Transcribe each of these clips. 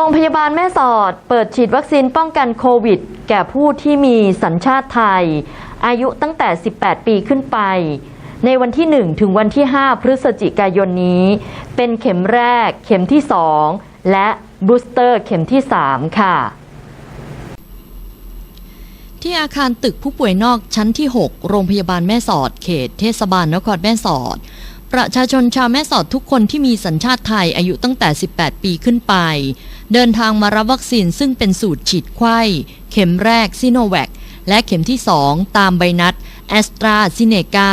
รงพยาบาลแม่สอด เปิดฉีดวัคซีนป้องกันโควิด แก่ผู้ที่มีสัญชาติไทย อายุตั้งแต่ 18 ปีขึ้นไป ในวันที่ 1 ถึงวันที่ 5 พฤศจิกายนนี้ เป็นเข็มแรก เข็มที่ 2 และบูสเตอร์เข็มที่ 3 ค่ะ ที่อาคารตึกผู้ป่วยนอกชั้นที่ 6 โรงพยาบาลแม่สอด เขตเทศบาลนครแม่สอด ประชาชนชาวแม่สอดทุกคนที่มีสัญชาติไทยอายุตั้งแต่ 18 ปีขึ้นไป เดินทางมารับวัคซีนซึ่งเป็นสูตรฉีดไข้ เข็มแรกซิโนแวคและเข็มที่ 2 ตามใบนัดแอสตราซิเนกา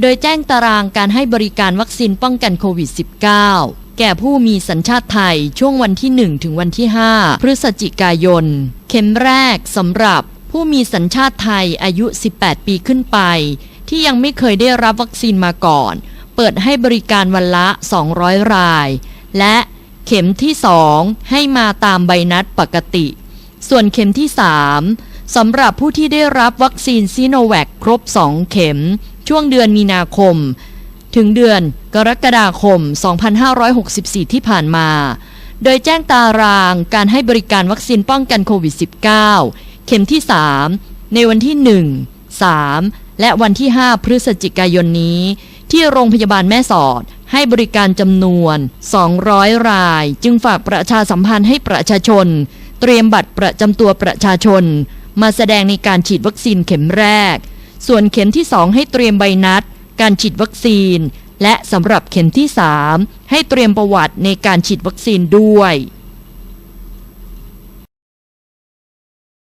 โดยแจ้งตารางการให้บริการวัคซีนป้องกันโควิด -19 แก่ผู้มีสัญชาติไทยช่วงวันที่ 1 ถึงวันที่ 5 พฤศจิกายน เข็มแรกสำหรับผู้มีสัญชาติไทยอายุ 18 ปีขึ้นไป ที่ยังไม่เคยได้รับวัคซีนมาก่อน เปิดให้บริการวันละ 200 ราย และเข็มที่ 2 ให้มาตามใบนัดปกติ ส่วนเข็มที่ 3สำหรับผู้ที่ได้รับวัคซีนซีโนแวคครบ 2 เข็ม ช่วงเดือนมีนาคม ถึงเดือนกรกฎาคม 2564 ที่ผ่านมา โดยแจ้งตารางการให้บริการวัคซีนป้องกันโควิด -19 เข็มที่ 3 ในวันที่ 1 3 และวันที่ 5 พฤศจิกายนนี้ ที่โรงพยาบาลแม่สอด ให้บริการจำนวน 200 ราย จึงฝากประชาสัมพันธ์ให้ประชาชน เตรียมบัตรประจำตัวประชาชน มาแสดงในการฉีดวัคซีนเข็มแรก ส่วนเข็มที่ 2 ให้เตรียมใบนัด การฉีดวัคซีน และสำหรับเข็มที่ 3 ให้เตรียมประวัติในการฉีดวัคซีนด้วย